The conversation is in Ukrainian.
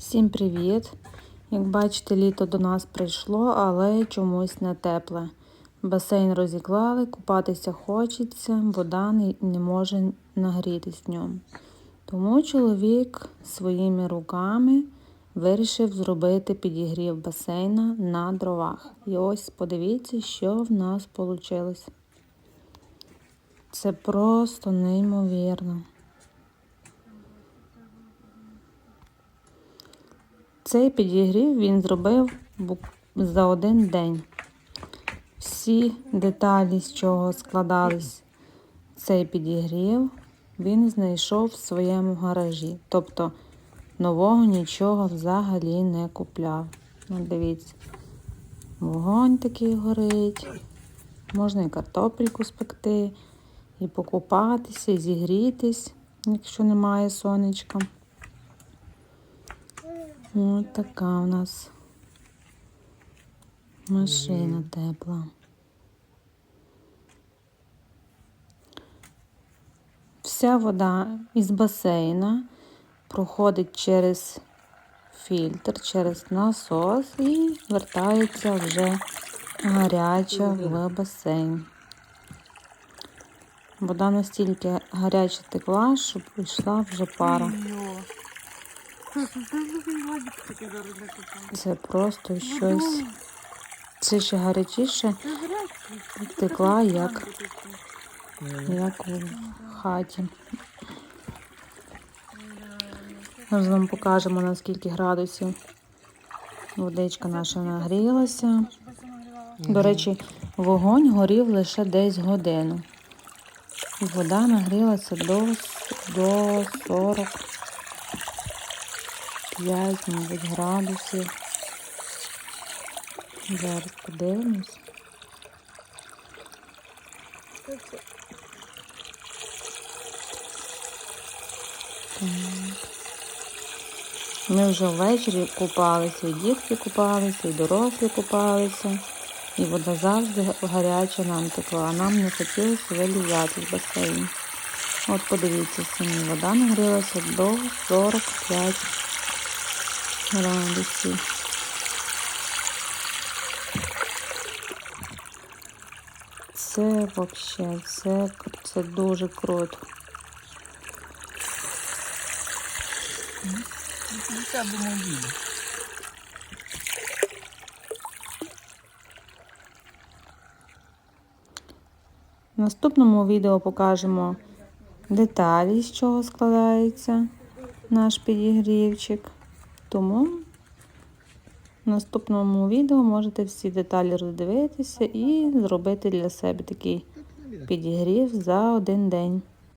Всім привіт! Як бачите, літо до нас прийшло, але чомусь не тепле. Басейн розіклали, купатися хочеться, вода не, може нагрітись в ньому. Тому чоловік своїми руками вирішив зробити підігрів басейна на дровах. І ось подивіться, що в нас вийшло. Це просто неймовірно. Цей підігрів він зробив за один день. Всі деталі, з чого складались цей підігрів, він знайшов в своєму гаражі. Тобто нового нічого взагалі не купляв. Ну, дивіться, вогонь такий горить. Можна і картопельку спекти, і покупатися, і зігрітись, якщо немає сонечка. Ось така у нас машина тепла. Вся вода із басейна проходить через фільтр, через насос і вертається вже гаряча в басейн. Вода настільки гаряча текла, що пішла вже пара. Це просто щось. Це ще гарячіше текла, як, як у хаті. Зараз вам покажемо, на скільки градусів водичка наша нагрілася. До речі, вогонь горів лише десь годину. Вода нагрілася до, до 45, мабуть, градусів. Зараз подивимось. Ми вже ввечері купалися, і дітки купалися, і дорослі купалися. І вода завжди гаряча нам текла, а нам не хотілося вилізати з басейну. От подивіться самі, вода нагрілася до 45 градусів. Це взагалі, це, це дуже круто. Я думаю. В наступному відео покажемо деталі, з чого складається наш підігрівчик. Тому в наступному відео можете всі деталі роздивитися і зробити для себе такий підігрів за один день.